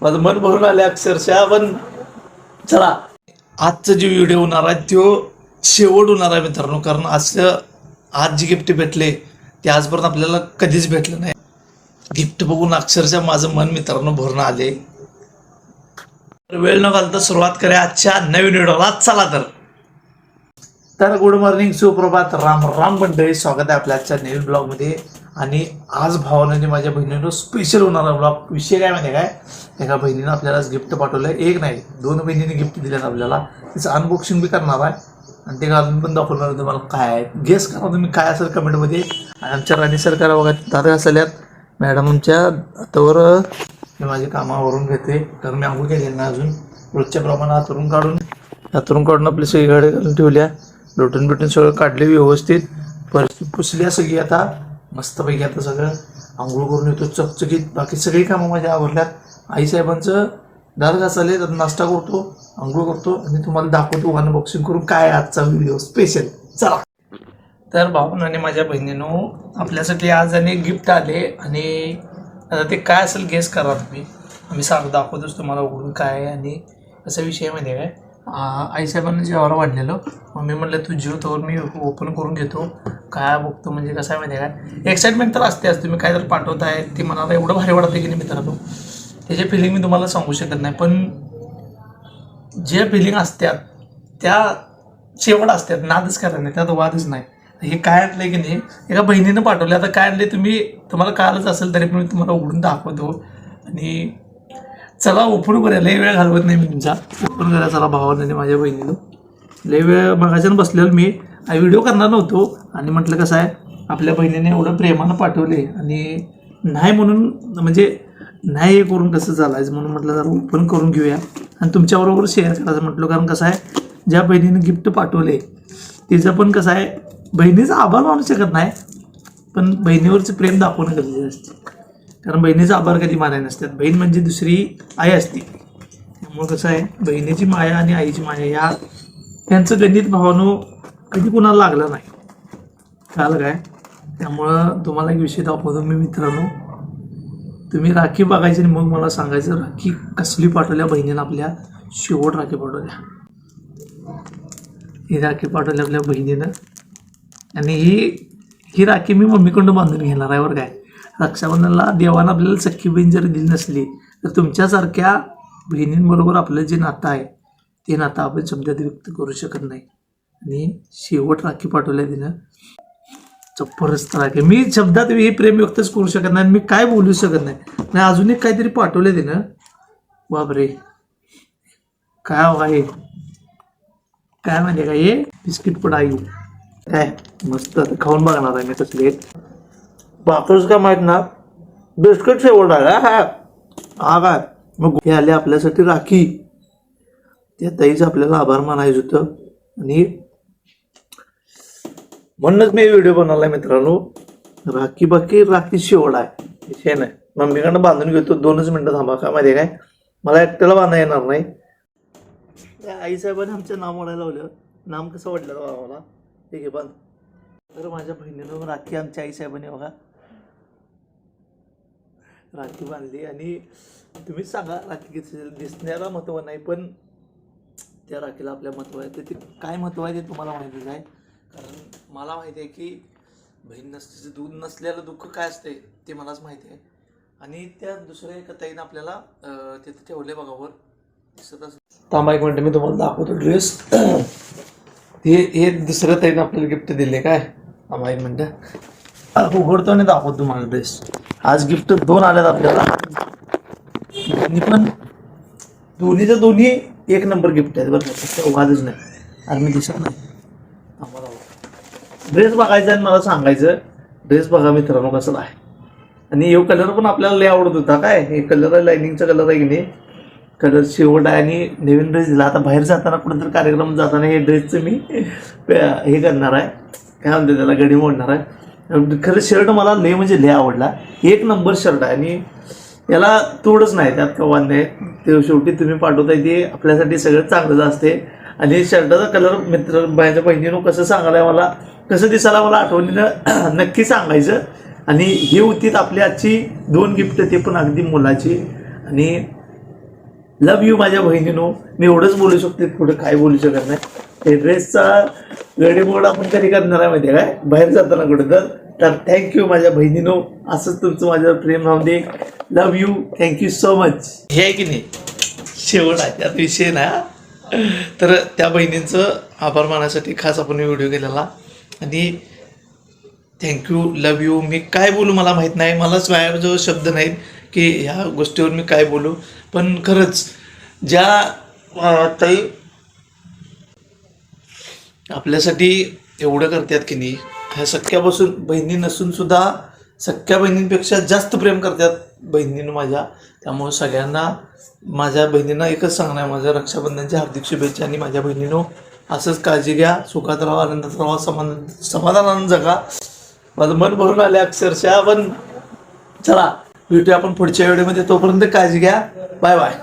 माझं मन भरून आले अक्षरशः पण चला. आजचा जे व्हिडिओ होणार आहे तो शेवट होणार आहे मित्रांनो कारण असं आज जी गिफ्ट भेटले ते आजपर्यंत आपल्याला कधीच भेटलं नाही. गिफ्ट बघून अक्षरशः माझं मन मित्रांनो भरून आले तर वेळ न घालता सुरुवात करे आजच्या नवीन व्हिडिओला चला तर. तर गुड मॉर्निंग सुप्रभात. राम राम मंडळी. स्वागत आहे आपल्या आजच्या नवीन ब्लॉगमध्ये आणि आज भावाने माझ्या बहिणीनं स्पेशल होणारा ब्लॉग विषय काय माहिती आहे काय? एका बहिणीनं आपल्याला गिफ्ट पाठवलं एक नाही दोन बहिणीने गिफ्ट दिल्यात आपल्याला. त्याचं अनबॉक्सिंग बी करणार आहे. आणि ते घालून पण दाखवणार आहे तुम्हाला काय आहे. गेस करा तुम्ही काय असेल कमेंटमध्ये आणि आमच्या राणी सरकार बघा दादा असल्यात. मॅडम आमच्या आतावर मी माझी कामावरून घेते. कारण मी आंघोळ केली ना अजून. रोजच्या प्रमाणात हातरून काढून हातरून काढून आपली सगळी गाडी घालून ठेवल्या. लोटून बिटून सगळं काढले व्यवस्थित. परत पुसल्या सगळी आता. मस्तपैकी आता सगळं आंघोळ करून येतो चकचकीत. बाकी सगळी कामं माझ्या आवडल्यात आईसाहेबांचं दार चालेल तर नाश्ता करतो आंघोळ करतो. आणि तुम्हाला दाखवतो अनबॉक्सिंग करून काय आजचा व्हिडिओ स्पेशल चला. तर भाऊन आणि माझ्या बहिणीनं आपल्यासाठी आज आणि गिफ्ट आले. आणि आता ते काय असेल गेस करा तुम्ही. आम्ही सांग दाखवतोच तुम्हाला उघडून काय आहे आणि असा विषय माहिती आहे काय? आईसाहेबांना जेवायला वाढलेलं. मग मी म्हटलं तू जीव तर मी ओपन करून घेतो. काय बघतो म्हणजे कसं आहे माहिती आहे काय एक्साइटमेंट तर असतेच तुम्ही काय तर पाठवताय ते मनाला एवढं भारी वाटतं की नाही मित्रांनो? त्याचे फिलिंग मी तुम्हाला सांगू शकत नाही. पण जे फिलिंग असतात त्या शेवट असतात. नादच करत नाही त्यात वादच नाही. हे काय आणलं की नाही? एका बहिणीनं पाठवलं आता काय आणले तुम्ही? तुम्हाला कालच असेल तरी पण मी तुम्हाला उघडून दाखवतो. आणि चला ओपन करूया. लई वेळ घालवत नाही मी तुमचा. ओपन करा चला भावाने माझ्या बहिणीनं. लई वेळ मगाच्यानं बसलेलो मी. व्हिडिओ करणार नव्हतो. आणि म्हटलं कसं आहे आपल्या बहिणीने एवढं प्रेमानं पाठवले आणि नाही म्हणून म्हणजे नाही हे करून कसं चालायचं म्हणून म्हटलं जरा ओपन करून घेऊया. आणि तुमच्याबरोबर शेअर करायचं म्हटलं कारण कसं आहे ज्या बहिणीने गिफ्ट पाठवले तिचं पण कसं आहे बहिणीचा आभार मानू शकत नाही पण बहिणीवरचं प्रेम दाखवणं गरजेचं असते. कारण बहिणीचा आभार कधी मानाय नसतात. बहीण म्हणजे दुसरी आई असते. त्यामुळं कसं आहे बहिणीची माया आणि आईची माया या यांचं गणित भावानो कधी कुणाला लागलं नाही. कळलं काय? त्यामुळं तुम्हाला एक विषय दाखवतो मी मित्रांनो. तुम्ही राखी बघायची आणि मग मला सांगायचं राखी कसली पाठवल्या बहिणीनं आपल्या? शेवट राखी पाठवल्या. ही राखी पाठवली आपल्या बहिणीनं. आणि ही ही राखी मी मम्मीकडून बांधून घेणार आहे बरं काय. रक्षाबंधनला देवानं आपल्याला सख्खी बहीण जरी दिली नसली तर तुमच्यासारख्या बहिणींबरोबर आपलं जे नातं आहे ते नातं आपण शब्दात व्यक्त करू शकत नाही. आणि शेवट राखी पाठवल्या तिनं. जबरदस्त राखी. मी शब्दात हे प्रेम व्यक्तच करू शकत नाही आणि मी काय बोलू शकत नाही. नाही अजून एक काहीतरी पाठवलं तिनं. बापरे. काय हो आहे? काय म्हणजे का हे? बिस्किट पण आहे. काय? मस्त. आता खाऊन बघणार आहे मी कसले बापरच काय माहीत ना. बिस्किट शेवट आहे हा. हा. हा काय मग हे आले आपल्यासाठी राखी. त्या ताईचं आपल्याला आभार मानायचं होतं. आणि म्हणूनच मी व्हिडिओ बनवलाय मित्रांनो. राखी बाकी राखी शेवट आहे. विषय नाही. मम्मीकडनं बांधून घेतो. दोनच मिनटं थांबा काय माहिती आहे काय? मला एकट्याला बांधा येणार नाही. त्या आईसाहेबांनी आमचं नाव म्हणायला लावलं. नाम कसं वाटलं मला ठीक आहे बंद तर माझ्या बहिणीनं राखी आमच्या आईसाहेबांनी बघा. राखी बांधली आणि तुम्हीच सांगा राखी दिसण्याला महत्त्व नाही पण त्या राखीला आपल्या महत्त्व आहे. तर ते काय महत्त्व आहे ते तुम्हाला माहितीच आहे कारण मला माहिती आहे की बहीण नसतेचं दूध नसलेलं दुःख काय असते ते मलाच माहिती आहे. आणि त्या दुसऱ्या एका ताईनं आपल्याला तिथे ठेवले बघा वर. दिसत असं थांबा एक मिनटं मी तुम्हाला दाखवतो ड्रेस हे हे दुसऱ्या ताईनं आपल्याला गिफ्ट दिले काय? थांबा एक मिनटं. उघडतो आणि दाखवतो तुम्हाला ड्रेस आज गिफ्ट दोन आल्यात आपल्याला. दोन्ही पण दोन्हीचं दोन्ही एक नंबर गिफ्ट आहेत बरं का? नाही. आणि मी दिसत नाही. आम्हाला ड्रेस बघायचा आणि मला सांगायचं ड्रेस बघा मित्रांनो कसं आहे. आणि हे कलर पण आपल्याला लय आवडत होता काय? हे कलर आहे लाईनिंगचा कलर आहे की नाही? कलर शेवट आहे आणि नवीन ड्रेस दिला. आता बाहेर जाताना कुठेतरी कार्यक्रम जाताना हे ड्रेसचं मी हे करणार आहे. काय म्हणते त्याला? गडी मोडणार आहे. खरं शर्ट मला लय म्हणजे लय आवडला. एक नंबर शर्ट आहे आणि याला तोडच नाही. त्यात का वांदे ते शेवटी तुम्ही पाठवताय ते आपल्यासाठी सगळं चांगलंच असते. आणि शर्टाचा कलर मित्र माझ्या बहिणीनं कसं सांगायला मला कसं दिसायला मला आठवणीनं नक्की सांगायचं. आणि हे होती आपली आजची दोन गिफ्ट ते पण अगदी मुलाची. आणि लव यू माझ्या बहिणीनो मी एवढंच बोलू शकते पुढं काय बोलू शकत नाही. ते ड्रेसचा गडीमोड आपण कधी करणार आहे माहिती आहे काय? बाहेर जाताना कुठं तर तर थँक्यू माझ्या बहिणीनो असंच तुमचं माझ्यावर प्रेम राहून दे. Love you thank you so much हे आहे की नाही? शेवट आहे त्यात विषय ना तर त्या बहिणींचं आभार मानासाठी खास आपण व्हिडिओ केलेला. आणि थँक्यू लव यू मी काय बोलू मला माहीत नाही. मलाच माझ्याजवळ शब्द नाहीत की ह्या गोष्टीवर मी काय बोलू. पण खरंच ज्या ताई आपल्यासाठी एवढं करतात की नाही ह्या सख्यापासून बहिणी नसून सुद्धा सख्या बहिणींपेक्षा जास्त प्रेम करतात बहिणीनं माझ्या. त्यामुळे सगळ्यांना माझ्या बहिणींना एकच सांगणं आहे. माझ्या रक्षाबंधनच्या हार्दिक शुभेच्छा आणि माझ्या बहिणीनं असंच काळजी घ्या सुखात राहा आनंदात राहा समान समाधानानं जगा. माझं मन भरून आले अक्षरशः पण चला भेटूया आपण पुढच्या व्हिडिओमध्ये तोपर्यंत काळजी घ्या. Bye bye